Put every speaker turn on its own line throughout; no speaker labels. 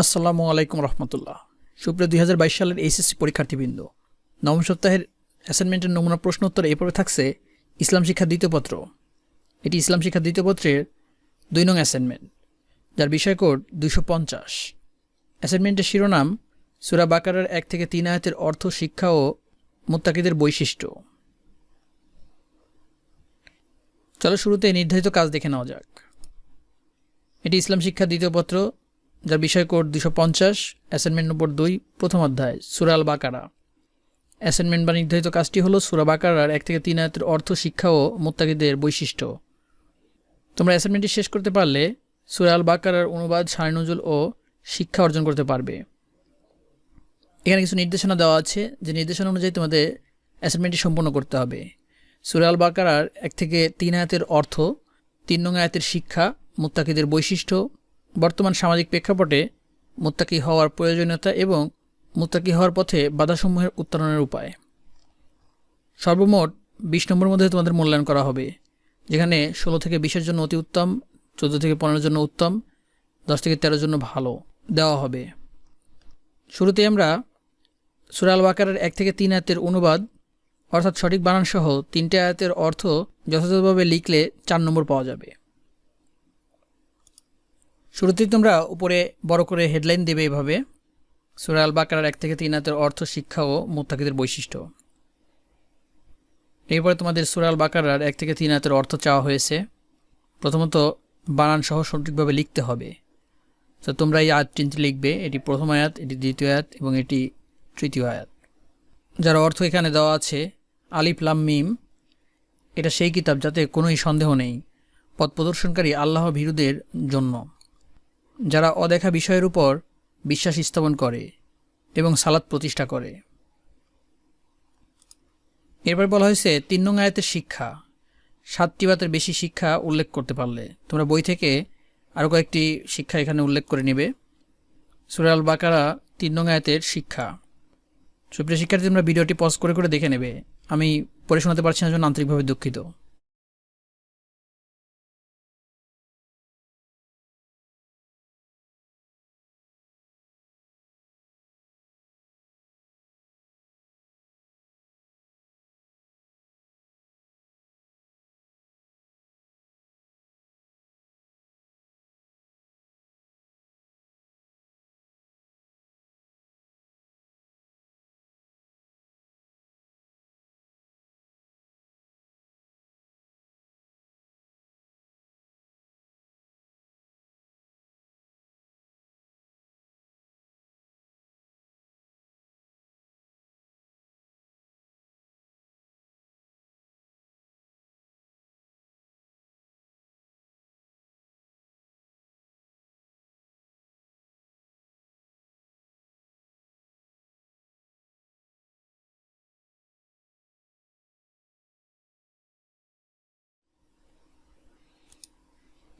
আসসালামু আলাইকুম রহমতুল্লাহ। সুপ্রিয় দুই হাজার বাইশ সালের এইচএসসি পরীক্ষার্থীবৃন্দ, নবম সপ্তাহের অ্যাসাইনমেন্টের নমুনা প্রশ্ন উত্তর এরপরে থাকছে ইসলাম শিক্ষা দ্বিতীয় পত্র। এটি ইসলাম শিক্ষা দ্বিতীয় পত্রের দুই নং অ্যাসাইনমেন্ট যার বিষয় কোড দুশো পঞ্চাশ অ্যাসাইনমেন্টের শিরোনাম সুরা বাকারার এক থেকে তিন আয়াতের অর্থ, শিক্ষা ও মোত্তাকিদের বৈশিষ্ট্য। চলো শুরুতে নির্ধারিত কাজ দেখে নেওয়া যাক। এটি ইসলাম শিক্ষা দ্বিতীয় পত্র যার বিষয় কোড দুশো পঞ্চাশ অ্যাসাইনমেন্ট নম্বর দুই, প্রথম অধ্যায় সুরাল বাকারা অ্যাসাইনমেন্ট বা নির্ধারিত কাজটি হলো সুরা বাকারার এক থেকে তিন আয়াতের অর্থ, শিক্ষা ও মোত্তাকিদের বৈশিষ্ট্য। তোমরা অ্যাসাইনমেন্টটি শেষ করতে পারলে সুরাল বাকারার অনুবাদ সারনজুল ও শিক্ষা অর্জন করতে পারবে। এখানে কিছু নির্দেশনা দেওয়া আছে। যে নির্দেশনা অনুযায়ী তোমাদের অ্যাসাইনমেন্টটি সম্পন্ন করতে হবে। সুরাল বাকারার এক থেকে তিন আয়াতের অর্থ, তিন নং আয়াতের শিক্ষা, মুত্তাকিদের বৈশিষ্ট্য বর্তমান সামাজিক প্রেক্ষাপটে মুত্তাকি হওয়ার প্রয়োজনীয়তা এবং মুত্তাকি হওয়ার পথে বাধাসমূহের উত্তরণের উপায়। সর্বমোট বিশ নম্বর মধ্যে তোমাদের মূল্যায়ন করা হবে, যেখানে ষোলো থেকে বিশের জন্য অতি উত্তম, চোদ্দ থেকে পনেরোর জন্য উত্তম, দশ থেকে তেরোর জন্য ভালো দেওয়া হবে। শুরুতে আমরা সুরাল বাকারের এক থেকে তিন আয়াতের অনুবাদ, অর্থাৎ সঠিক বানানসহ তিনটে আয়াতের অর্থ যথাযথভাবে লিখলে চার নম্বর পাওয়া যাবে। শুরুতেই তোমরা উপরে বড় করে হেডলাইন দেবে এভাবে। সুরাল বাকারার এক থেকে তিন আয়াতের অর্থ শিক্ষা ও মোত্তাকিদের বৈশিষ্ট্য। এরপরে তোমাদের সুরাল বাকারার এক থেকে তিন আয়াতের অর্থ চাওয়া হয়েছে। প্রথমত, বানান সহ সঠিকভাবে লিখতে হবে। তো তোমরা এই আয়াত তিনটি লিখবে, এটি প্রথম আয়াত, এটি দ্বিতীয় আয়াত এবং এটি তৃতীয় আয়াত। যার অর্থ এখানে দেওয়া আছে, আলিফ লাম মিম, এটা সেই কিতাব যাতে কোনোই সন্দেহ নেই, পথ প্রদর্শনকারী আল্লাহ ভীরুদের জন্য। যারা অদেখা বিষয়ের উপর বিশ্বাস স্থাপন করে এবং সালাত প্রতিষ্ঠা করে। এরপর বলা হয়েছে, তিন নং আয়াতের শিক্ষা। সাতটি বাতের বেশি শিক্ষা উল্লেখ করতে পারলে। তোমরা বই থেকে আরও কয়েকটি শিক্ষা এখানে উল্লেখ করে নেবে। সুরাল বাকারা, তিন নং আয়াতের শিক্ষা। সুপ্রিয় শিক্ষার্থী, তোমরা ভিডিওটি পজ করে করে দেখে নেবে। আমি পড়ে শোনাতে পারছি না জন্য আন্তরিকভাবে দুঃখিত।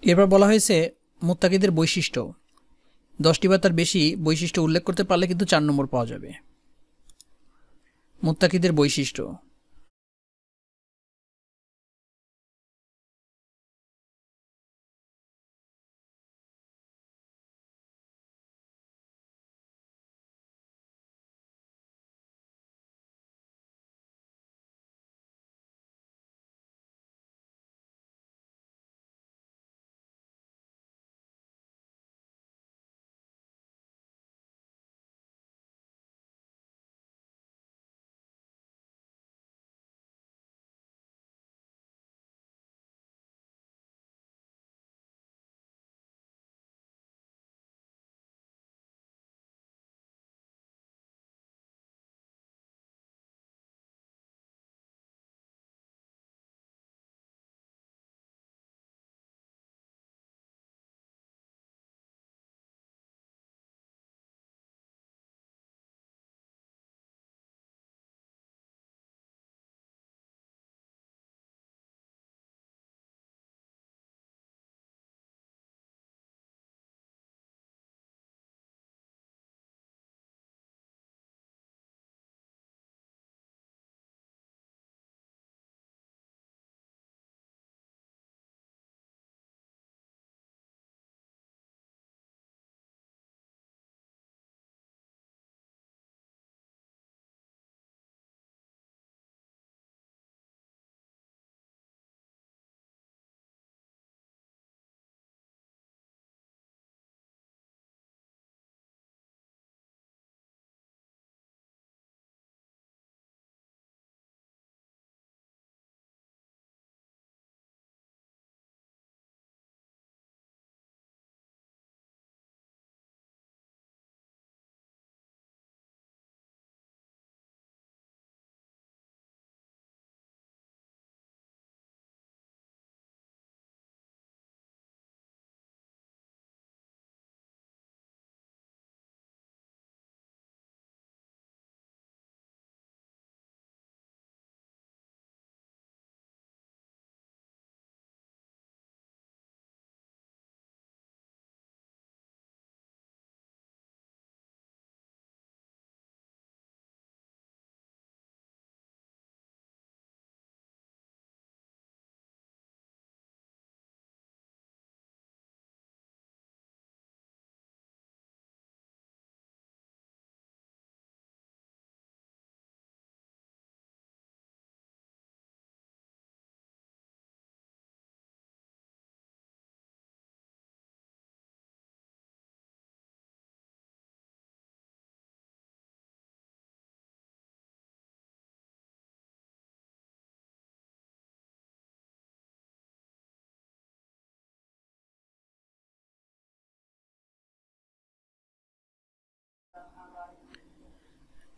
এরপর বলা হয়েছে, মোত্তাকিদের বৈশিষ্ট্য। দশটি বা তার বেশি বৈশিষ্ট্য উল্লেখ করতে পারলে কিন্তু চার নম্বর পাওয়া যাবে। মোত্তাকিদের বৈশিষ্ট্য।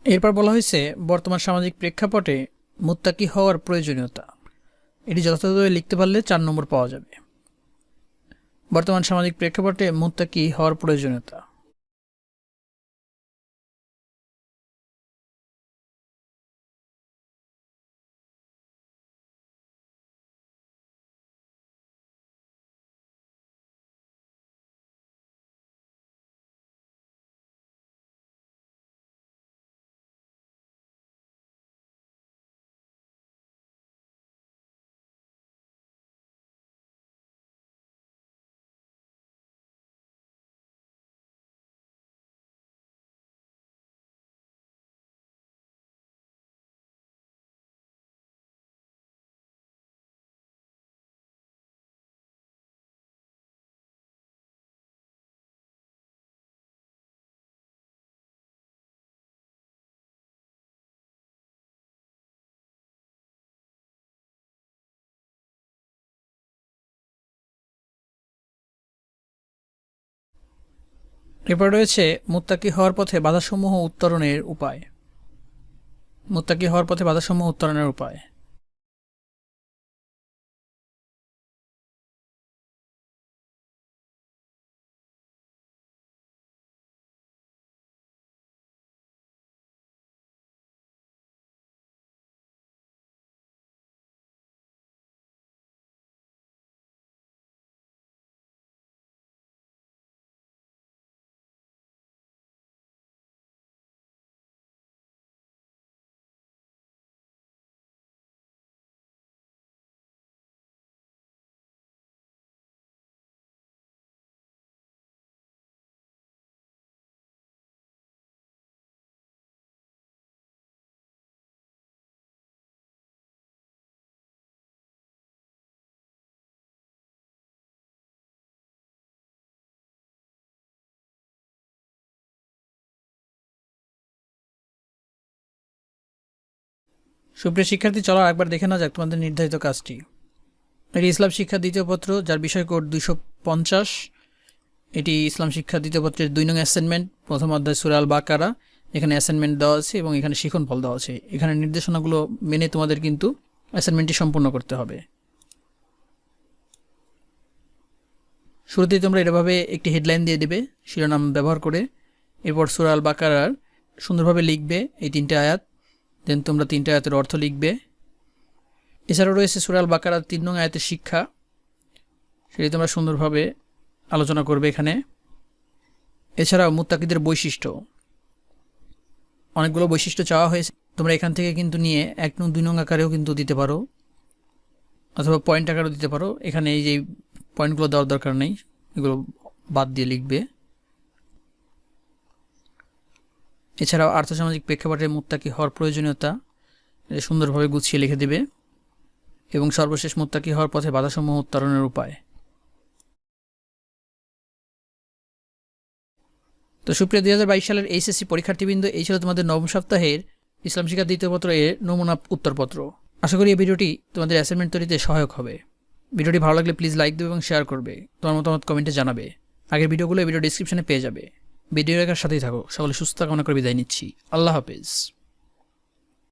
এরপর বলা হয়েছে, বর্তমান সামাজিক প্রেক্ষাপটে মুত্তাকি হওয়ার প্রয়োজনীয়তা। এটি যথাযথভাবে লিখতে পারলে চার নম্বর পাওয়া যাবে। বর্তমান সামাজিক প্রেক্ষাপটে মুত্তাকি হওয়ার প্রয়োজনীয়তা। এরপর রয়েছে মুত্তাকি হওয়ার পথে বাধাসমূহ উত্তরণের উপায়। মুত্তাকি হওয়ার পথে বাধাসমূহ উত্তরণের উপায়। সুপ্রিয় শিক্ষার্থী, চলো একবার দেখে না যাক তোমাদের নির্ধারিত কাজটি। এটি ইসলাম শিক্ষা দ্বিতীয় পত্র, যার বিষয় কোড দুইশো পঞ্চাশ। এটি ইসলাম শিক্ষা দ্বিতীয় পত্রের দুই নং অ্যাসাইনমেন্ট প্রথম অধ্যায় সুরাল বাকারা এখানে অ্যাসাইনমেন্ট দেওয়া আছে এবং এখানে শিখন ফল দেওয়া আছে। এখানে নির্দেশনাগুলো মেনে তোমাদের কিন্তু অ্যাসাইনমেন্টটি সম্পূর্ণ করতে হবে। শুরুতেই তোমরা এভাবে একটি হেডলাইন দিয়ে দেবে, শিরোনাম ব্যবহার করে। এরপর সুরাল বাকারার সুন্দরভাবে লিখবে এই তিনটে আয়াত। দেন তোমরা তিনটে আয়াতের অর্থ লিখবে। এছাড়াও রয়েছে সুরাল বাকারার তিন নং আয়াতের শিক্ষা। সেটি তোমরা সুন্দরভাবে আলোচনা করবে এখানে। এছাড়াও মুত্তাকিদের বৈশিষ্ট্য। অনেকগুলো বৈশিষ্ট্য চাওয়া হয়েছে। তোমরা এখান থেকে কিন্তু নিয়ে এক নং, দুই নং আকারেও কিন্তু দিতে পারো। অথবা পয়েন্ট আকারেও দিতে পারো। এখানে এই যে পয়েন্টগুলো দেওয়ার দরকার নেই, এগুলো বাদ দিয়ে লিখবে। এছাড়াও আর্থসামাজিক প্রেক্ষাপটে মুত্তাকি হওয়ার প্রয়োজনীয়তা সুন্দরভাবে গুছিয়ে লিখে দেবে এবং সর্বশেষ মুত্তাকি হওয়ার পথে বাধাসমূহ উত্তরণের উপায়। তো সুপ্রিয়, দুই হাজার বাইশ সালের এইচএসসি পরীক্ষার্থীবৃন্দ, এই ছিল তোমাদের নবম সপ্তাহের ইসলাম শিক্ষা দ্বিতীয় পত্র এর নমুনা উত্তরপত্র। আশা করি এই ভিডিওটি তোমাদের অ্যাসাইনমেন্ট তৈরিতে সহায়ক হবে। ভিডিওটি ভালো লাগলে প্লিজ লাইক দেবে এবং শেয়ার করবে। তোমার মতামত কমেন্টে জানাবে। আগের ভিডিওগুলো এই ভিডিও ডিসক্রিপশনে পেয়ে যাবে। ভিডিও রেখার সাথেই থাকো। সকলে সুস্থ কামনা করে বিদায় নিচ্ছি। আল্লাহ হাফেজ।